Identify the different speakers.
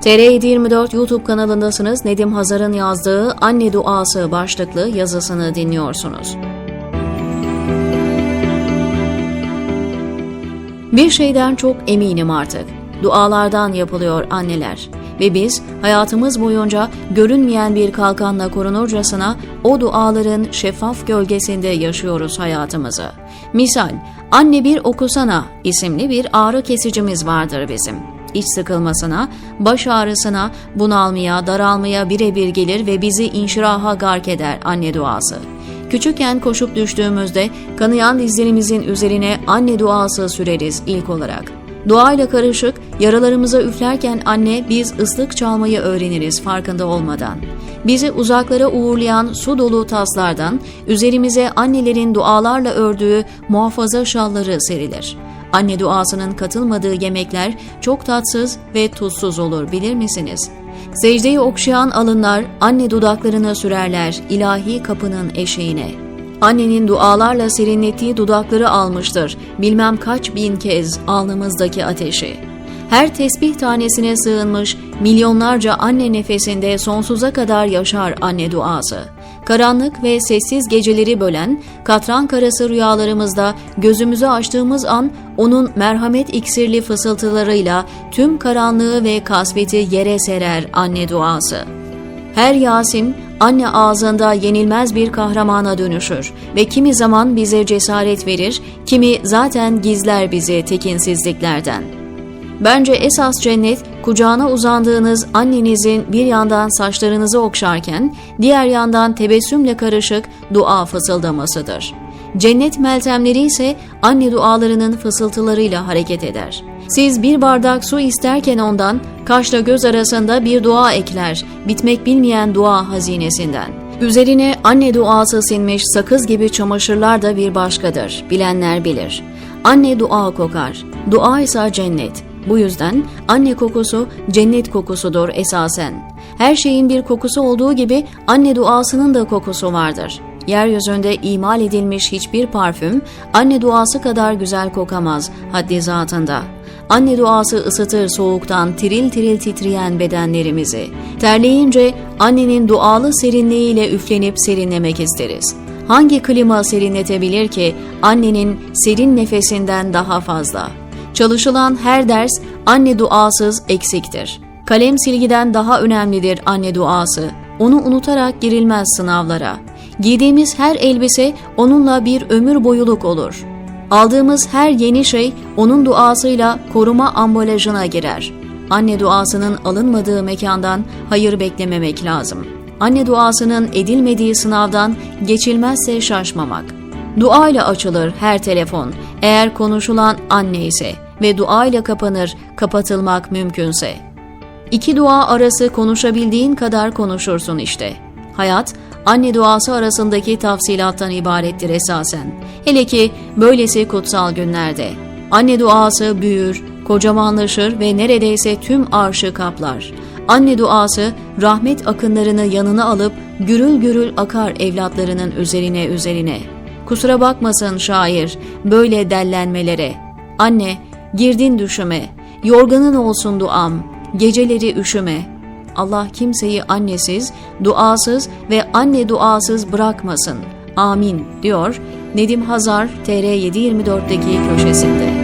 Speaker 1: TR724 YouTube kanalındasınız. Nedim Hazar'ın yazdığı Anne Duası başlıklı yazısını dinliyorsunuz. Bir şeyden çok eminim artık. Dualardan yapılıyor anneler. Ve biz hayatımız boyunca görünmeyen bir kalkanla korunurcasına o duaların şeffaf gölgesinde yaşıyoruz hayatımızı. Misal, Anne Bir Okusana isimli bir ağrı kesicimiz vardır bizim. İç sıkılmasına, baş ağrısına, bunalmaya, daralmaya birebir gelir ve bizi inşiraha gark eder anne duası. Küçükken koşup düştüğümüzde kanayan dizlerimizin üzerine anne duası süreriz ilk olarak. Duayla karışık, yaralarımıza üflerken anne biz ıslık çalmayı öğreniriz farkında olmadan. Bizi uzaklara uğurlayan su dolu taslardan üzerimize annelerin dualarla ördüğü muhafaza şalları serilir. Anne duasının katılmadığı yemekler çok tatsız ve tuzsuz olur bilir misiniz? Secdeyi okşayan alınlar anne dudaklarına sürerler ilahi kapının eşiğine. Annenin dualarla serinlettiği dudakları almıştır bilmem kaç bin kez alnımızdaki ateşi. Her tesbih tanesine sığınmış milyonlarca anne nefesinde sonsuza kadar yaşar anne duası. Karanlık ve sessiz geceleri bölen, katran karası rüyalarımızda gözümüzü açtığımız an onun merhamet iksirli fısıltılarıyla tüm karanlığı ve kasveti yere serer anne duası. Her Yasim anne ağzında yenilmez bir kahramana dönüşür ve kimi zaman bize cesaret verir, kimi zaten gizler bizi tekinsizliklerden. Bence esas cennet kucağına uzandığınız annenizin bir yandan saçlarınızı okşarken diğer yandan tebessümle karışık dua fısıldamasıdır. Cennet meltemleri ise anne dualarının fısıltılarıyla hareket eder. Siz bir bardak su isterken ondan kaşla göz arasında bir dua ekler, bitmek bilmeyen dua hazinesinden. Üzerine anne duası sinmiş sakız gibi çamaşırlar da bir başkadır. Bilenler bilir. Anne dua kokar. Dua ise cennet. Bu yüzden anne kokusu cennet kokusudur esasen. Her şeyin bir kokusu olduğu gibi anne duasının da kokusu vardır. Yeryüzünde imal edilmiş hiçbir parfüm anne duası kadar güzel kokamaz haddi zatında. Anne duası ısıtır soğuktan tiril tiril titreyen bedenlerimizi. Terleyince annenin dualı serinliğiyle üflenip serinlemek isteriz. Hangi klima serinletebilir ki annenin serin nefesinden daha fazla? Çalışılan her ders anne duasız eksiktir. Kalem silgiden daha önemlidir anne duası. Onu unutarak girilmez sınavlara. Giydiğimiz her elbise onunla bir ömür boyuluk olur. Aldığımız her yeni şey onun duasıyla koruma ambalajına girer. Anne duasının alınmadığı mekandan hayır beklememek lazım. Anne duasının edilmediği sınavdan geçilmezse şaşmamak. Dua ile açılır her telefon eğer konuşulan anne ise ve dua ile kapanır kapatılmak mümkünse. İki dua arası konuşabildiğin kadar konuşursun işte. Hayat anne duası arasındaki tafsilattan ibarettir esasen. Hele ki böylesi kutsal günlerde. Anne duası büyür, kocamanlaşır ve neredeyse tüm arşı kaplar. Anne duası rahmet akınlarını yanına alıp gürül gürül akar evlatlarının üzerine üzerine. Kusura bakmasın şair böyle dellenmelere. Anne girdin düşüme, yorganın olsun duam, geceleri üşüme. Allah kimseyi annesiz, duasız ve anne duasız bırakmasın. Amin diyor Nedim Hazar TR724'deki köşesinde.